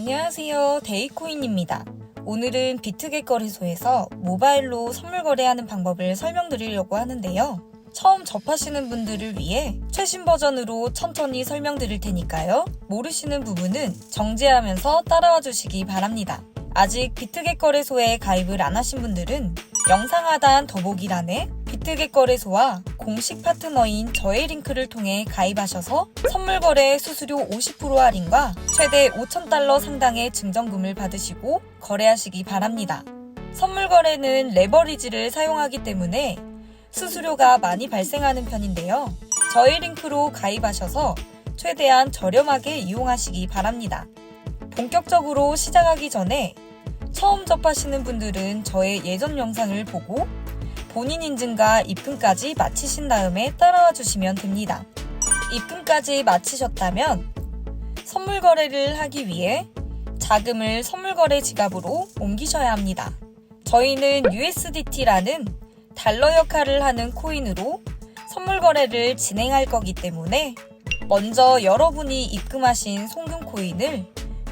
안녕하세요. 데이코인입니다. 오늘은 비트겟 거래소에서 모바일로 선물 거래하는 방법을 설명드리려고 하는데요. 처음 접하시는 분들을 위해 최신 버전으로 천천히 설명드릴 테니까요. 모르시는 부분은 정지하면서 따라와 주시기 바랍니다. 아직 비트겟 거래소에 가입을 안 하신 분들은 영상 하단 더보기란에 비트겟 거래소와 공식 파트너인 저의 링크를 통해 가입하셔서 선물 거래 수수료 50% 할인과 최대 5,000달러 상당의 증정금을 받으시고 거래하시기 바랍니다. 선물 거래는 레버리지를 사용하기 때문에 수수료가 많이 발생하는 편인데요. 저희 링크로 가입하셔서 최대한 저렴하게 이용하시기 바랍니다. 본격적으로 시작하기 전에 처음 접하시는 분들은 저의 예전 영상을 보고 본인 인증과 입금까지 마치신 다음에 따라와 주시면 됩니다. 입금까지 마치셨다면 선물 거래를 하기 위해 자금을 선물 거래 지갑으로 옮기셔야 합니다. 저희는 USDT라는 달러 역할을 하는 코인으로 선물 거래를 진행할 거기 때문에 먼저 여러분이 입금하신 송금 코인을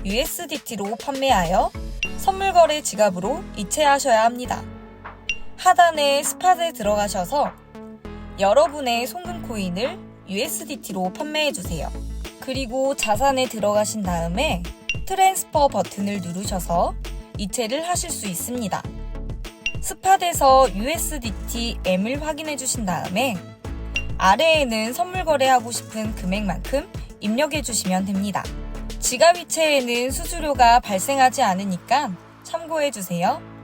USDT로 판매하여 선물 거래 지갑으로 이체하셔야 합니다. 하단에 스팟에 들어가셔서 여러분의 송금 코인을 USDT로 판매해 주세요. 그리고 자산에 들어가신 다음에 트랜스퍼 버튼을 누르셔서 이체를 하실 수 있습니다. 스팟에서 USDT M을 확인해 주신 다음에 아래에는 선물 거래하고 싶은 금액만큼 입력해 주시면 됩니다. 지갑 이체에는 수수료가 발생하지 않으니까 참고해 주세요.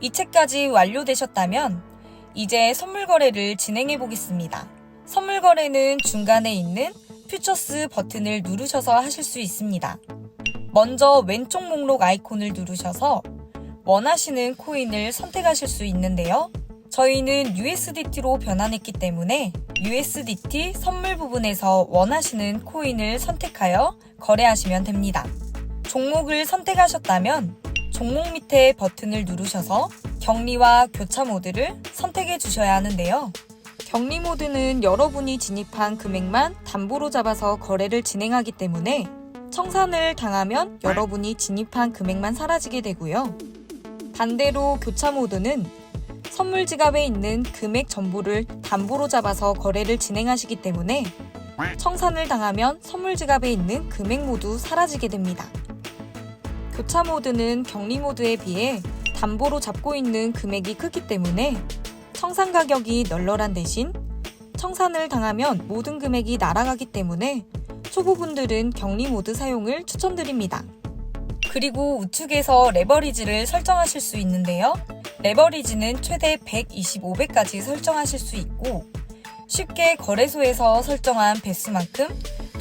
이체까지 완료되셨다면 이제 선물 거래를 진행해 보겠습니다. 선물 거래는 중간에 있는 퓨처스 버튼을 누르셔서 하실 수 있습니다. 먼저 왼쪽 목록 아이콘을 누르셔서 원하시는 코인을 선택하실 수 있는데요. 저희는 USDT로 변환했기 때문에 USDT 선물 부분에서 원하시는 코인을 선택하여 거래하시면 됩니다. 종목을 선택하셨다면 종목 밑에 버튼을 누르셔서 격리와 교차 모드를 선택해 주셔야 하는데요. 격리 모드는 여러분이 진입한 금액만 담보로 잡아서 거래를 진행하기 때문에 청산을 당하면 여러분이 진입한 금액만 사라지게 되고요. 반대로 교차 모드는 선물 지갑에 있는 금액 전부를 담보로 잡아서 거래를 진행하시기 때문에 청산을 당하면 선물 지갑에 있는 금액 모두 사라지게 됩니다. 교차 모드는 격리 모드에 비해 담보로 잡고 있는 금액이 크기 때문에 청산 가격이 널널한 대신 청산을 당하면 모든 금액이 날아가기 때문에 초보분들은 격리 모드 사용을 추천드립니다. 그리고 우측에서 레버리지를 설정하실 수 있는데요. 레버리지는 최대 125배까지 설정하실 수 있고 쉽게 거래소에서 설정한 배수만큼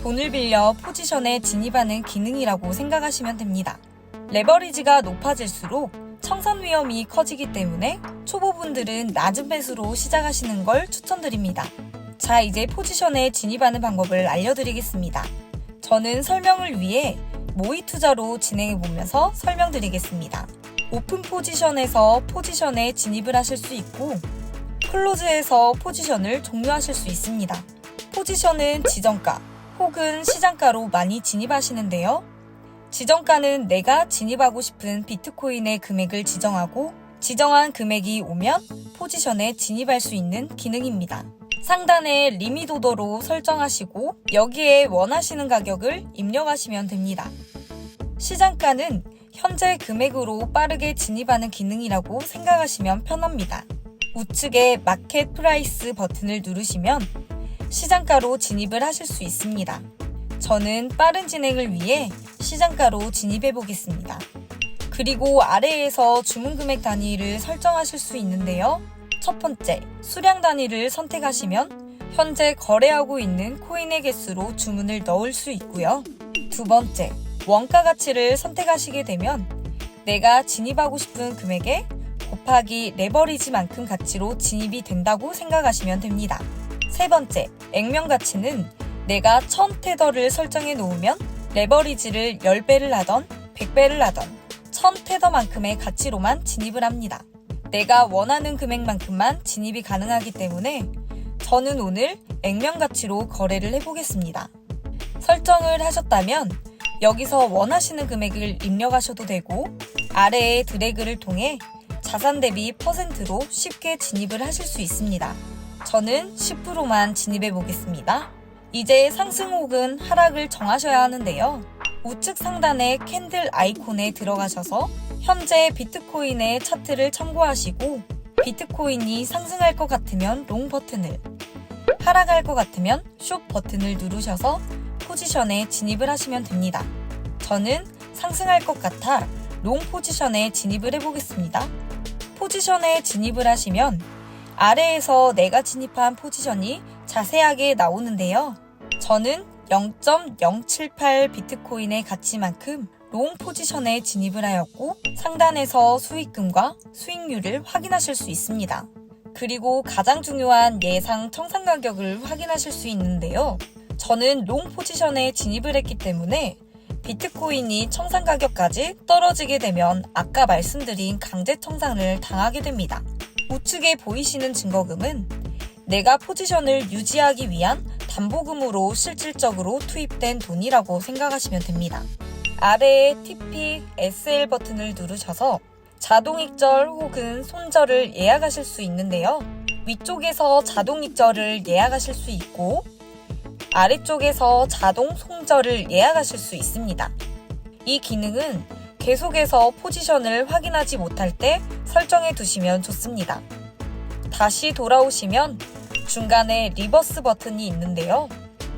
돈을 빌려 포지션에 진입하는 기능이라고 생각하시면 됩니다. 레버리지가 높아질수록 청산 위험이 커지기 때문에 초보분들은 낮은 배수로 시작하시는 걸 추천드립니다. 자, 이제 포지션에 진입하는 방법을 알려드리겠습니다. 저는 설명을 위해 모의 투자로 진행해 보면서 설명드리겠습니다. 오픈 포지션에서 포지션에 진입을 하실 수 있고 클로즈에서 포지션을 종료하실 수 있습니다. 포지션은 지정가 혹은 시장가로 많이 진입하시는데요. 지정가는 내가 진입하고 싶은 비트코인의 금액을 지정하고 지정한 금액이 오면 포지션에 진입할 수 있는 기능입니다. 상단에 리밋 오더로 설정하시고 여기에 원하시는 가격을 입력하시면 됩니다. 시장가는 현재 금액으로 빠르게 진입하는 기능이라고 생각하시면 편합니다. 우측에 마켓 프라이스 버튼을 누르시면 시장가로 진입을 하실 수 있습니다. 저는 빠른 진행을 위해 시장가로 진입해 보겠습니다. 그리고 아래에서 주문 금액 단위를 설정하실 수 있는데요. 첫 번째, 수량 단위를 선택하시면 현재 거래하고 있는 코인의 개수로 주문을 넣을 수 있고요. 두 번째, 원가 가치를 선택하시게 되면 내가 진입하고 싶은 금액에 곱하기 레버리지만큼 가치로 진입이 된다고 생각하시면 됩니다. 세 번째, 액면 가치는 내가 1000테더를 설정해 놓으면 레버리지를 10배를 하던 100배를 하던 1000테더만큼의 가치로만 진입을 합니다. 내가 원하는 금액만큼만 진입이 가능하기 때문에 저는 오늘 액면 가치로 거래를 해보겠습니다. 설정을 하셨다면 여기서 원하시는 금액을 입력하셔도 되고 아래의 드래그를 통해 자산 대비 퍼센트로 쉽게 진입을 하실 수 있습니다. 저는 10%만 진입해 보겠습니다. 이제 상승 혹은 하락을 정하셔야 하는데요. 우측 상단의 캔들 아이콘에 들어가셔서 현재 비트코인의 차트를 참고하시고 비트코인이 상승할 것 같으면 롱 버튼을 하락할 것 같으면 숏 버튼을 누르셔서 포지션에 진입을 하시면 됩니다. 저는 상승할 것 같아 롱 포지션에 진입을 해보겠습니다. 포지션에 진입을 하시면 아래에서 내가 진입한 포지션이 자세하게 나오는데요. 저는 0.078 비트코인의 가치만큼 롱 포지션에 진입을 하였고 상단에서 수익금과 수익률을 확인하실 수 있습니다. 그리고 가장 중요한 예상 청산 가격을 확인하실 수 있는데요. 저는 롱 포지션에 진입을 했기 때문에 비트코인이 청산 가격까지 떨어지게 되면 아까 말씀드린 강제 청산을 당하게 됩니다. 우측에 보이시는 증거금은 내가 포지션을 유지하기 위한 담보금으로 실질적으로 투입된 돈이라고 생각하시면 됩니다. 아래에 TP SL 버튼을 누르셔서 자동 익절 혹은 손절을 예약하실 수 있는데요. 위쪽에서 자동 익절을 예약하실 수 있고 아래쪽에서 자동 손절을 예약하실 수 있습니다. 이 기능은 계속해서 포지션을 확인하지 못할 때 설정해 두시면 좋습니다. 다시 돌아오시면 중간에 리버스 버튼이 있는데요.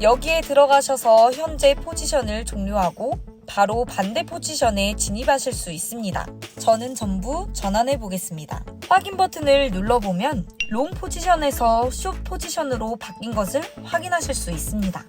여기에 들어가셔서 현재 포지션을 종료하고 바로 반대 포지션에 진입하실 수 있습니다. 저는 전부 전환해 보겠습니다. 확인 버튼을 눌러보면 롱 포지션에서 숏 포지션으로 바뀐 것을 확인하실 수 있습니다.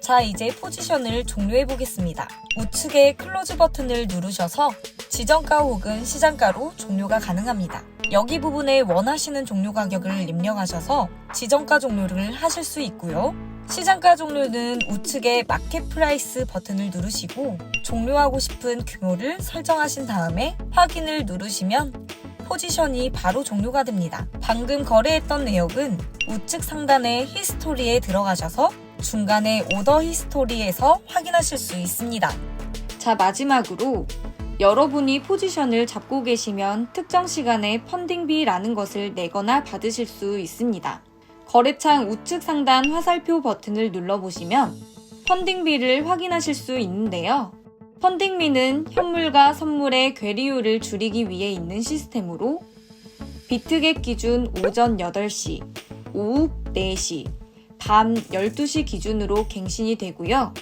자, 이제 포지션을 종료해 보겠습니다. 우측에 클로즈 버튼을 누르셔서 지정가 혹은 시장가로 종료가 가능합니다. 여기 부분에 원하시는 종료 가격을 입력하셔서 지정가 종료를 하실 수 있고요. 시장가 종료는 우측에 마켓 프라이스 버튼을 누르시고 종료하고 싶은 규모를 설정하신 다음에 확인을 누르시면 포지션이 바로 종료가 됩니다. 방금 거래했던 내역은 우측 상단의 히스토리에 들어가셔서 중간에 오더 히스토리에서 확인하실 수 있습니다. 자, 마지막으로 여러분이 포지션을 잡고 계시면 특정 시간에 펀딩비라는 것을 내거나 받으실 수 있습니다. 거래창 우측 상단 화살표 버튼을 눌러보시면 펀딩비를 확인하실 수 있는데요. 펀딩비는 현물과 선물의 괴리율을 줄이기 위해 있는 시스템으로 비트겟 기준 오전 8시, 오후 4시, 밤 12시 기준으로 갱신이 되고요.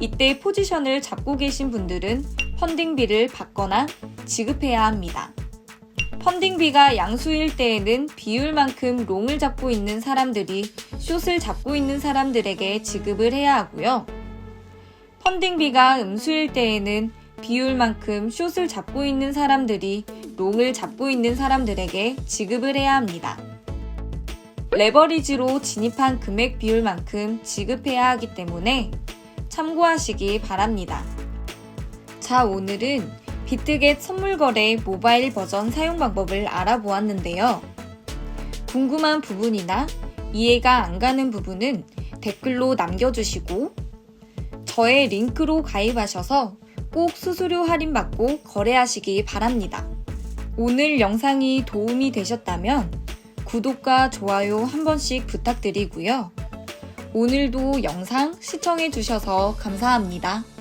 이때 포지션을 잡고 계신 분들은 펀딩비를 받거나 지급해야 합니다. 펀딩비가 양수일 때에는 비율만큼 롱을 잡고 있는 사람들이 숏을 잡고 있는 사람들에게 지급을 해야 하고요. 펀딩비가 음수일 때에는 비율만큼 숏을 잡고 있는 사람들이 롱을 잡고 있는 사람들에게 지급을 해야 합니다. 레버리지로 진입한 금액 비율만큼 지급해야 하기 때문에 참고하시기 바랍니다. 자, 오늘은 비트겟 선물거래 모바일 버전 사용 방법을 알아보았는데요. 궁금한 부분이나 이해가 안 가는 부분은 댓글로 남겨주시고 저의 링크로 가입하셔서 꼭 수수료 할인받고 거래하시기 바랍니다. 오늘 영상이 도움이 되셨다면 구독과 좋아요 한 번씩 부탁드리고요. 오늘도 영상 시청해주셔서 감사합니다.